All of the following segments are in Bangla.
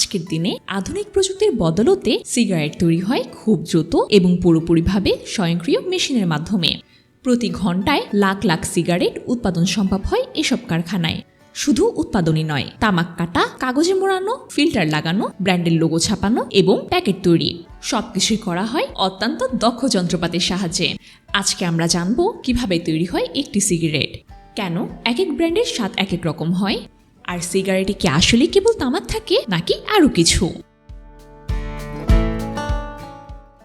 আজকের দিনে আধুনিক প্রযুক্তির বদলতে সিগারেট তৈরি হয় খুব দ্রুত এবং পুরোপুরিভাবে স্বয়ংক্রিয় মেশিনের মাধ্যমে। প্রতি ঘন্টায় লাখ লাখ সিগারেট উৎপাদন সম্ভব হয় এসব কারখানায়। শুধু উৎপাদনই নয়, তামাক কাটা, কাগজে মোড়ানো, ফিল্টার লাগানো, ব্র্যান্ডের লোগো ছাপানো এবং প্যাকেট তৈরি। সবকিছুই করা হয় অত্যন্ত দক্ষ যন্ত্রপাতির সাহায্যে। আজকে আমরা জানব কীভাবে তৈরি হয় একটি সিগারেট। কেন এক এক ব্র্যান্ডের স্বাদ এক এক রকম হয়? আর সিগারেটে কি আসলে কেবল তামাক থাকে, নাকি আরও কিছু?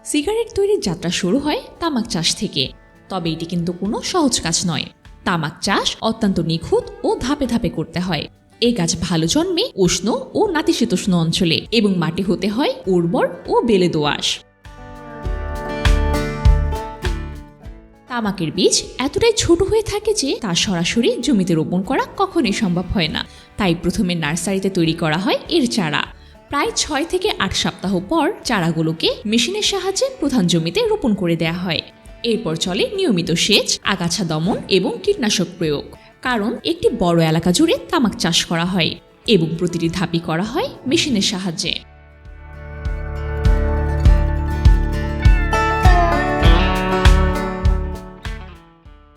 সিগারেট তৈরির যাত্রা শুরু হয় তামাক চাষ থেকে। তবে এটি কিন্তু কোনো সহজ কাজ নয়। তামাক চাষ অত্যন্ত নিখুঁত ও ধাপে ধাপে করতে হয়। এই গাছ ভালো জন্মে উষ্ণ ও নাতিশীতোষ্ণ অঞ্চলে এবং মাটি হতে হয় উর্বর ও বেলে দোআঁশ। তামাকের বীজ এতটাই ছোট হয়ে থাকে যে তা সরাসরি জমিতে রোপণ করা কখনোই সম্ভব হয় না। তাই প্রথমে নার্সারিতে তৈরি করা হয় এর চারা। প্রায় ছয় থেকে আট সপ্তাহ পর চারাগুলোকে মেশিনের সাহায্যে প্রধান জমিতে রোপণ করে দেয়া হয়। এরপর চলে নিয়মিত সেচ, আগাছা দমন এবং কীটনাশক প্রয়োগ। কারণ একটি বড় এলাকা জুড়ে তামাক চাষ করা হয় এবং প্রতিটি ধাপই করা হয় মেশিনের সাহায্যে।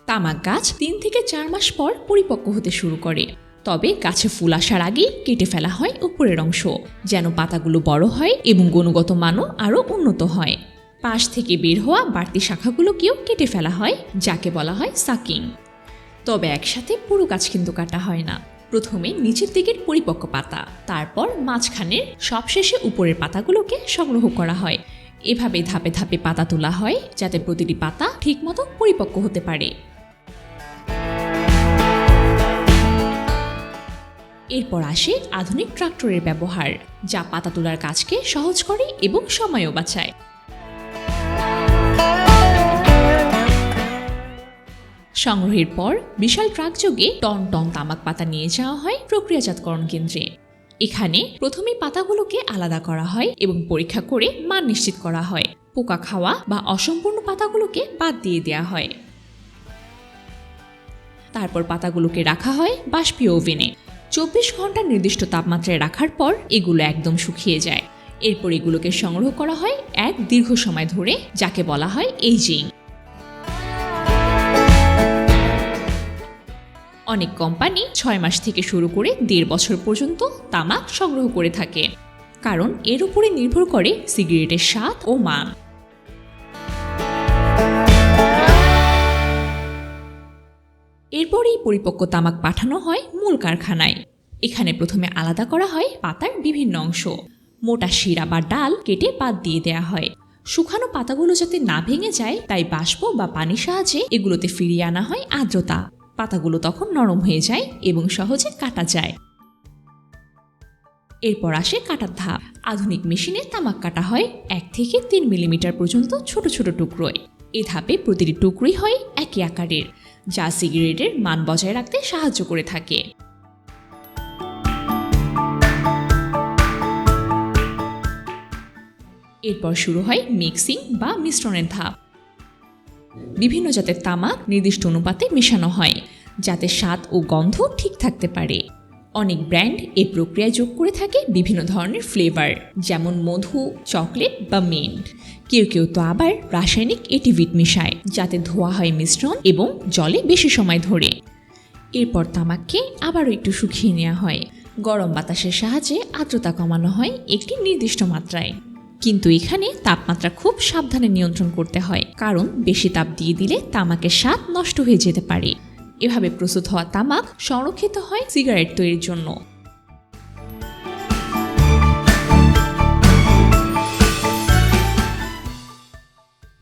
তামাক গাছ তিন থেকে চার মাস পর পরিপক্ক হতে শুরু করে। তবে গাছে ফুল আসার আগেই কেটে ফেলা হয় উপরের অংশ, যেন পাতাগুলো বড় হয় এবং গুণগত মানও আরও উন্নত হয়। পাশ থেকে বের হওয়া বাড়তি শাখাগুলোকেও কেটে ফেলা হয়, যাকে বলা হয় সাকিং। তবে একসাথে পুরো গাছ কিন্তু কাটা হয় না। প্রথমে নিচের দিকের পরিপক্ক পাতা, তারপর মাঝখানের সবশেষে উপরের পাতাগুলোকে সংগ্রহ করা হয়। এভাবে ধাপে ধাপে পাতা তোলা হয়, যাতে প্রতিটি পাতা ঠিকমতো পরিপক্ক হতে পারে। এরপর আসে আধুনিক ট্রাক্টরের ব্যবহার, যা পাতা তোলার কাজকে সহজ করে এবং সময়ও বাঁচায়। সংগ্রহের পর বিশাল ট্রাক যোগে টন টন তামাক পাতা নিয়ে যাওয়া হয় প্রক্রিয়াজাতকরণ কেন্দ্রে। এখানে প্রথমে পাতাগুলোকে আলাদা করা হয় এবং পরীক্ষা করে মান নিশ্চিত করা হয়। পোকা খাওয়া বা অসম্পূর্ণ পাতাগুলোকে বাদ দিয়ে দেওয়া হয়। তারপর পাতাগুলোকে রাখা হয় বাষ্পীয় ওভেনে। চব্বিশ ঘণ্টা নির্দিষ্ট তাপমাত্রায় রাখার পর এগুলো একদম শুকিয়ে যায়। এরপর এগুলোকে সংগ্রহ করা হয় এক দীর্ঘ সময় ধরে, যাকে বলা হয় এইজিং অনেক কোম্পানি ছয় মাস থেকে শুরু করে দেড় বছর পর্যন্ত তামাক সংগ্রহ করে থাকে। কারণ এর উপরে নির্ভর করে সিগারেটের স্বাদ ও মান। এরপরেই পরিপক্ক তামাক পাঠানো হয় মূল কারখানায়। এখানে প্রথমে আলাদা করা হয় পাতার বিভিন্ন অংশ। মোটা শিরা বা ডাল কেটে বাদ দিয়ে দেয়া হয়। শুকানো পাতাগুলো যাতে না ভেঙে যায়, তাই বাষ্প বা পানির সাহায্যে এগুলোতে ফিরিয়ে আনা হয় আর্দ্রতা। পাতাগুলো তখন নরম হয়ে যায় এবং সহজে কাটা যায়। এরপর আসে কাটার ধাপ। আধুনিক মেশিনে তামাক কাটা হয় এক থেকে তিন মিলিমিটার পর্যন্ত ছোট ছোট টুকরোয়। এ ধাপে প্রতিটি টুকরোই হয় একই আকারের, যা সিগারেটের মান বজায় রাখতে সাহায্য করে থাকে। এরপর শুরু হয় মিক্সিং বা মিশ্রণের ধাপ। বিভিন্ন জাতের তামাক নির্দিষ্ট অনুপাতে মেশানো হয়, যাতে স্বাদ ও গন্ধ ঠিক থাকতে পারে। অনেক ব্র্যান্ড এই প্রক্রিয়ায় যোগ করে থাকে বিভিন্ন ধরনের ফ্লেভার, যেমন মধু, চকলেট বা মিন্ট। কেউ কেউ তো আবার রাসায়নিক এটিভিট মিশায়, যাতে ধোয়া হয় মিশ্রণ এবং জলে বেশি সময় ধরে। এরপর তামাককে আবারও একটু শুকিয়ে নেওয়া হয়। গরম বাতাসের সাহায্যে আর্দ্রতা কমানো হয় একটি নির্দিষ্ট মাত্রায়। কিন্তু এখানে তাপমাত্রা খুব সাবধানে নিয়ন্ত্রণ করতে হয়, কারণ বেশি তাপ দিয়ে দিলে তামাকের স্বাদ নষ্ট হয়ে যেতে পারে। এভাবে প্রস্তুত হওয়া তামাক সংরক্ষিত হয় সিগারেট তৈরির জন্য।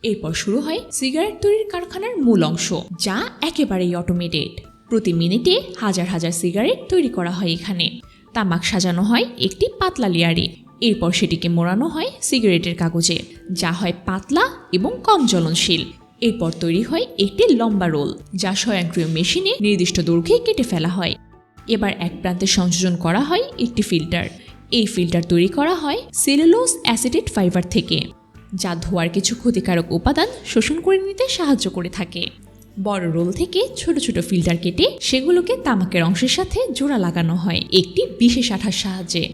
এরপর শুরু হয় সিগারেট তৈরির কারখানার মূল অংশ, যা একেবারেই অটোমেটেড প্রতি মিনিটে হাজার হাজার সিগারেট তৈরি করা হয় এখানে। তামাক সাজানো হয় একটি পাতলা লেয়ারে। এরপর সেটিকে মোড়ানো হয় সিগারেটের কাগজে, যা হয় পাতলা এবং কম জ্বলনশীল। এরপর তৈরি হয় একটি লম্বা রোল, যা স্বয়ংক্রিয় মেশিনে নির্দিষ্ট দৈর্ঘ্যে কেটে ফেলা হয়। এবার এক প্রান্তে সংযোজন করা হয় একটি ফিল্টার। এই ফিল্টার তৈরি করা হয় সেলুলোজ অ্যাসিডেট ফাইবার থেকে, যা ধোয়ার কিছু ক্ষতিকারক উপাদান শোষণ করে নিতে সাহায্য করে থাকে। বড় রোল থেকে ছোট ছোট ফিল্টার কেটে সেগুলোকে তামাকের অংশের সাথে জোড়া লাগানো হয়, একটি বিশেষ আঠার সাহায্যে।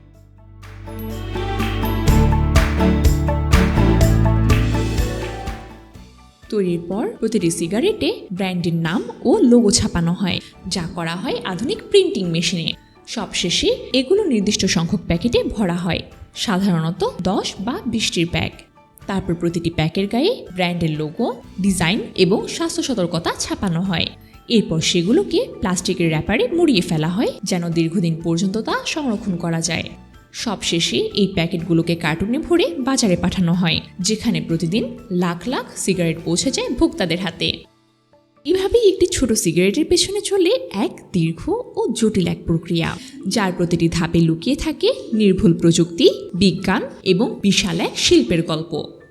তৈরির পর প্রতিটি সিগারেটে ব্র্যান্ডের নাম ও লোগো ছাপানো হয়, যা করা হয় আধুনিক প্রিন্টিং মেশিনে। সবশেষে এগুলো নির্দিষ্ট সংখ্যক প্যাকেটে ভরা হয়, সাধারণত দশ বা বিশটির প্যাক। তারপর প্রতিটি প্যাকের গায়ে ব্র্যান্ডের লোগো, ডিজাইন এবং স্বাস্থ্য সতর্কতা ছাপানো হয়। এরপর সেগুলোকে প্লাস্টিকের র্যাপারে মুড়িয়ে ফেলা হয়, যেন দীর্ঘদিন পর্যন্ত তা সংরক্ষণ করা যায়। সবশেষে এই প্যাকেটগুলোকে কার্টুনে ভরে বাজারে পাঠানো হয়, যেখানে প্রতিদিন লাখ লাখ সিগারেট পৌঁছে যায় ভোক্তাদের হাতে। এভাবেই একটি ছোট সিগারেটের পেছনে চলে এক দীর্ঘ ও জটিল এক প্রক্রিয়া, যার প্রতিটি ধাপে লুকিয়ে থাকে নির্ভুল প্রযুক্তি, বিজ্ঞান এবং বিশাল এক শিল্পের গল্প।